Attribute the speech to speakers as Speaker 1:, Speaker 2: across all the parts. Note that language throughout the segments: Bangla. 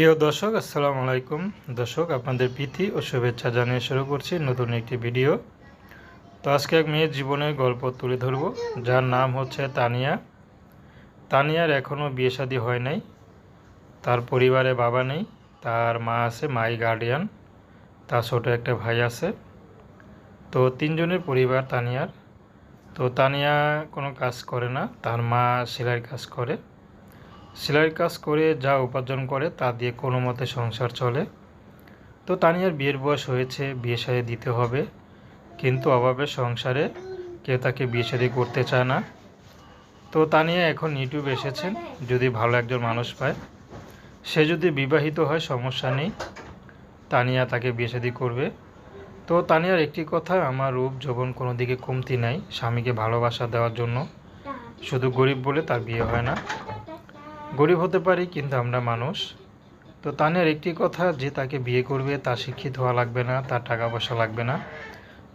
Speaker 1: প্রিয় দর্শক, আসসালামু আলাইকুম। দর্শক, আপনাদের প্রীতি ও শুভেচ্ছা জানিয়ে শুরু করছি নতুন একটি ভিডিও। তো আজকে এক মেয়ের জীবনের গল্প তুলে ধরব, যার নাম হচ্ছে তানিয়া। তানিয়ার এখনও বিয়ে শাদী হয় নাই, তার পরিবারে বাবা নেই, তার মা আছে মাই গার্ডিয়ান, তার ছোট একটা ভাই আছে। তো তিনজনের পরিবার তানিয়ার। তো তানিয়া কোনো কাজ করে না, তার মা সেলাইয়ের কাজ করে। সেলাইয়ের কাজ করে যা উপার্জন করে তা দিয়ে কোনো মতে সংসার চলে। তো তানিয়ার বিয়ের বয়স হয়েছে, বিয়ে শাদী দিতে হবে। কিন্তু অভাবে সংসারে কেউ তাকে বিয়ে শাদী করতে চায় না। তো তানিয়া এখন ইউটিউব এসেছেন, যদি ভালো একজন মানুষ পায়। সে যদি বিবাহিত হয়, সমস্যা নেই। তানিয়া তাকে বিয়ে শাদী করবে। তো তানিয়ার একটি কথা, আমার রূপ, যৌবন কোনো দিকে কমতি নাই। স্বামীকে ভালোবাসা দেওয়ার জন্য। শুধু গরিব বলে তার বিয়ে হয় না। গরিব হতে পারি, কিন্তু আমরা মানুষ। তো তানের একটি কথা, যে তাকে বিয়ে করবে, তার শিক্ষিত হওয়া লাগবে না, তার টাকা পয়সা লাগবে না।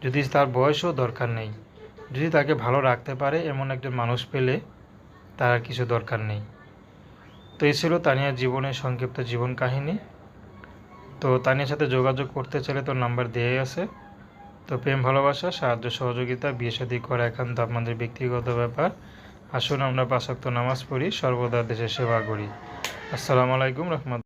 Speaker 1: যদি তার বয়সও দরকার নেই, যদি তাকে ভালো রাখতে পারে, এমন একজন মানুষ পেলে তার কিছু দরকার নেই। তো এই ছিল তানিয়ার জীবনের সংক্ষিপ্ত জীবন কাহিনী। তো তানিয়ার সাথে যোগাযোগ করতে চাইলে তো নাম্বার দেওয়াই আছে। তো প্রেম, ভালোবাসা, সাহায্য, সহযোগিতা, বিয়ে শাদী করা একান্ত আপনাদের ব্যক্তিগত ব্যাপার। আসুন আমরা পাঁচক্ত নামাজ পড়ি সর্বদা দেশের সেবা করি। আসসালামু আলাইকুম রহমত